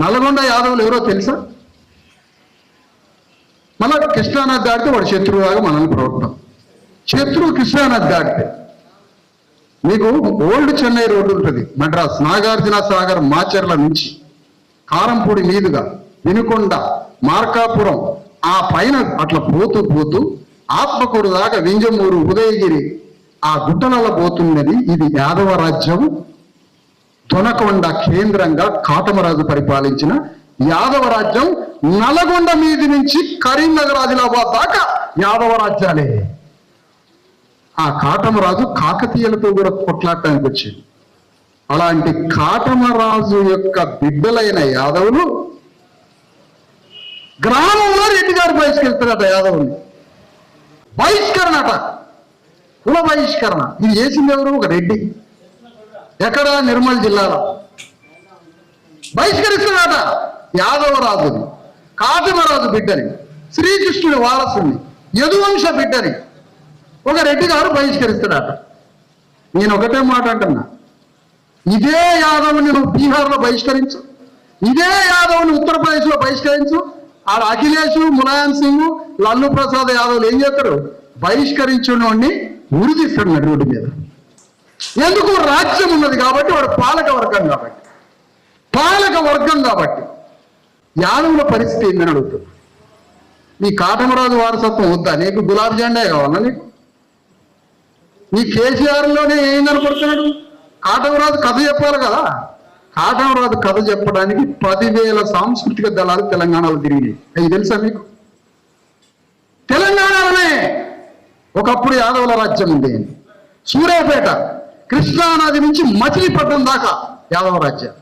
నల్గొండ యాదవులు ఎవరో తెలుసా? మళ్ళా కృష్ణానది దాటితే వాడు శత్రువులాగా మనల్ని ప్రవర్తం శత్రువు కృష్ణానది దాటితే మీకు ఓల్డ్ చెన్నై రోడ్డు ఉంటుంది మద్రాస్ నాగార్జున సాగర్ మాచర్ల నుంచి. కారంపూడి మీదుగా వినుకొండ మార్కాపురం ఆ పైన అట్లా పోతూ పోతూ ఆత్మకూరు దాకా వింజమూరు ఉదయగిరి ఆ గుట్టలలో పోతున్నది ఇది యాదవ రాజ్యం తొనకొండ కేంద్రంగా కాటమరాజు పరిపాలించిన యాదవ రాజ్యం నల్గొండ మీది నుంచి కరీంనగర్ ఆదిలాబాద్ దాకా యాదవ రాజ్యాలే ఆ కాటమరాజు కాకతీయులతో కూడా కొట్లాడటానికి వచ్చింది. అలాంటి కాటమరాజు యొక్క బిడ్డలైన యాదవులు గ్రామంలో రెడ్డి గారు బహిష్కరిస్తారట యాదవుని బహిష్కరణ అట. కుల బహిష్కరణ. ఇది చేసింది ఎవరు? ఒక రెడ్డి. ఎక్కడ? నిర్మల్ జిల్లాలో. బహిష్కరిస్తున్నాట యాదవరాజుని కాటమరాజు బిడ్డని శ్రీకృష్ణుడి వారసుని యదువంశ బిడ్డని. ఒక రెడ్డి గారు బహిష్కరిస్తున్నాట నేను ఒకటే మాట అంటున్నా. ఇదే యాదవ్ని నువ్వు బీహార్లో బహిష్కరించు. ఇదే యాదవ్ని ఉత్తరప్రదేశ్లో బహిష్కరించు. ఆడ అఖిలేష్ ములాయం సింగ్ లల్లు ప్రసాద్ యాదవ్లు ఏం చేస్తారు? బహిష్కరించుని ఉరిదిస్తాడు నడి రోడ్డు మీద. ఎందుకు రాజ్యం ఉన్నది కాబట్టి వాడు పాలక వర్గం కాబట్టి? పాలక వర్గం కాబట్టి. యాదవుల పరిస్థితి ఏందని అడుగుతుంది నీ కాటమరాజు వారసత్వం వద్దా? నీకు గులాబ్ జెండా కావాలా నీకు? నీ కేసీఆర్లోనే లోనే ఏం కాటమరాజు కథ చెప్పాలి కదా. కాటమరాజు కథ చెప్పడానికి పదివేల సాంస్కృతిక దళాలు తెలంగాణలో తిరిగినాయి. అవి తెలుసా మీకు? తెలంగాణలోనే ఒకప్పుడు యాదవుల రాజ్యం ఉంది సూర్యాపేట కృష్ణానది నుంచి మచిలీపట్నం దాకా యాదవ రాజ్యం.